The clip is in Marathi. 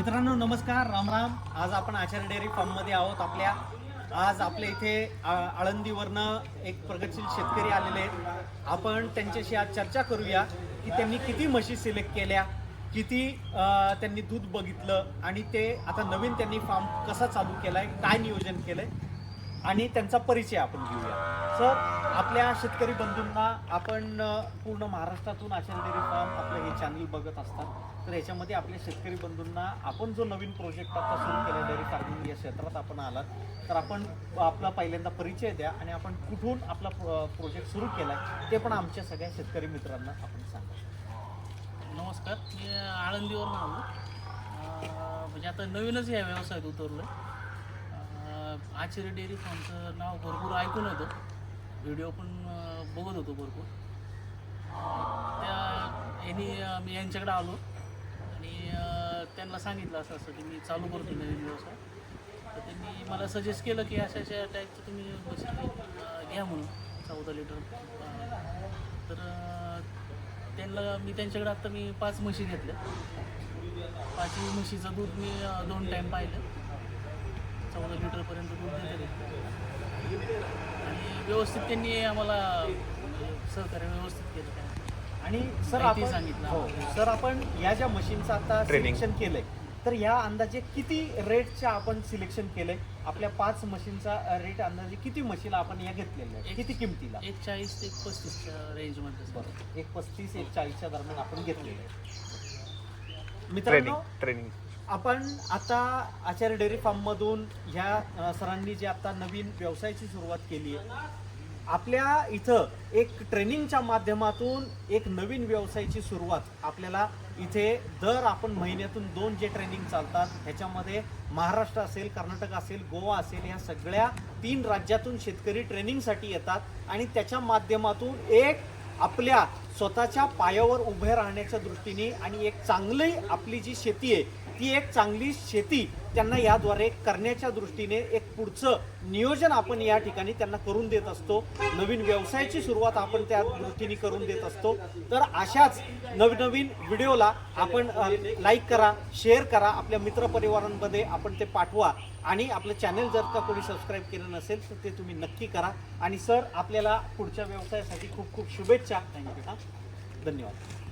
मित्रांनो नमस्कार राम राम. आज आपण आचार्य डेअरी फॉर्ममध्ये आहोत आपल्या. आज आपल्या इथे आ- आळंदीवरनं एक प्रगतशील शेतकरी आलेले आहेत. आपण त्यांच्याशी आज चर्चा करूया की त्यांनी किती म्हशी सिलेक्ट केल्या किती त्यांनी दूध बघितलं आणि ते आता नवीन त्यांनी फार्म कसा चालू केलाय काय नियोजन केलंय. आणि त्यांचा परिचय आपण घेऊया. सर आपल्या शेतकरी बंधूंना आपण पूर्ण महाराष्ट्रातून आचार्य डेअरी फार्म आपलं हे चॅनल बघत असतात. तर याच्यामध्ये आपल्या शेतकरी बंधूंना आपण जो नवीन प्रोजेक्ट आता सुरू केला डेअरी फार्मिंग या क्षेत्रात आपण आलात तर आपण आपला पहिल्यांदा परिचय द्या आणि आपण कुठून आपला प्रोजेक्ट सुरू केला ते पण आमच्या सगळ्या शेतकरी मित्रांना आपण सांगा. नमस्कार. मी आळंदीवरून आलो. म्हणजे आता नवीनच या व्यवसायात उतरलो आचार्य डेअरी फार्मचं नाव भरपूर ऐकून होतं. व्हिडिओ पण बघत होतो भरपूर. त्या यांनी मी यांच्याकडे आलो. आणि त्यांना सांगितलं असं असं की मी चालू करतो नवीन व्यवसाय. तर त्यांनी मला सजेस्ट केलं की अशा अशा टाईपचं तुम्ही म्हशी घ्या म्हणून चौदा लिटर तर त्यांना मी त्यांच्याकडे आत्ता मी पाच म्हशी घेतल्या. पाच म्हशीचं दूध मी दोन टाईम पाहिलं. चौदा लिटरपर्यंत दूध देते आणि व्यवस्थित त्यांनी आम्हाला म्हणजे सहकार्य व्यवस्थित केलं काय आणि सर आपण सांगितलं. हो सर आपण या ज्या मशीनचं आता सिलेक्शन केलंय तर या अंदाजे किती रेटच्या आपण सिलेक्शन केलंय? आपल्या पाच मशीनचा रेट अंदाजे किती मशीला आपण या घेतलेल्या किती किमतीला? एक चाळीस ते एक पस्तीसच्या रेंजमध्ये सर. बरं एक पस्तीस एक चाळीसच्या दरम्यान आपण घेतलेले ट्रेनिंग मित्रांनो ट्रेनिंग आपण आता आचार्य डेअरी फार्म मधून ह्या सरांनी जे आता नवीन व्यवसायाची सुरुवात केली आहे आपल्या इथं एक ट्रेनिंगच्या माध्यमातून एक नवीन व्यवसायाची सुरुवात आपल्याला इथे दर आपण महिन्यातून दोन जे ट्रेनिंग चालतात ह्याच्यामध्ये महाराष्ट्र असेल कर्नाटक असेल गोवा असेल या सगळ्या तीन राज्यातून शेतकरी ट्रेनिंगसाठी येतात आणि त्याच्या माध्यमातून एक आपल्या स्वतःच्या पायावर उभे राहण्याच्या दृष्टीने आणि एक चांगली आपली जी शेती आहे ती एक चांगली शेती त्यांना याद्वारे करण्याच्या दृष्टीने एक पुढचं नियोजन आपण या ठिकाणी त्यांना करून देत असतो. नवीन व्यवसायाची सुरुवात आपण त्या दृष्टीने करून देत असतो. तर अशाच नवनवीन व्हिडिओला आपण लाईक करा शेअर करा. आपल्या मित्रपरिवारांमध्ये आपण ते पाठवा. आणि आपलं चॅनल जर का कोणी सबस्क्राईब केलं नसेल तर ते तुम्ही नक्की करा. आणि सर आपल्याला पुढच्या व्यवसायासाठी खूप खूप शुभेच्छा. थँक्यू धन्यवाद.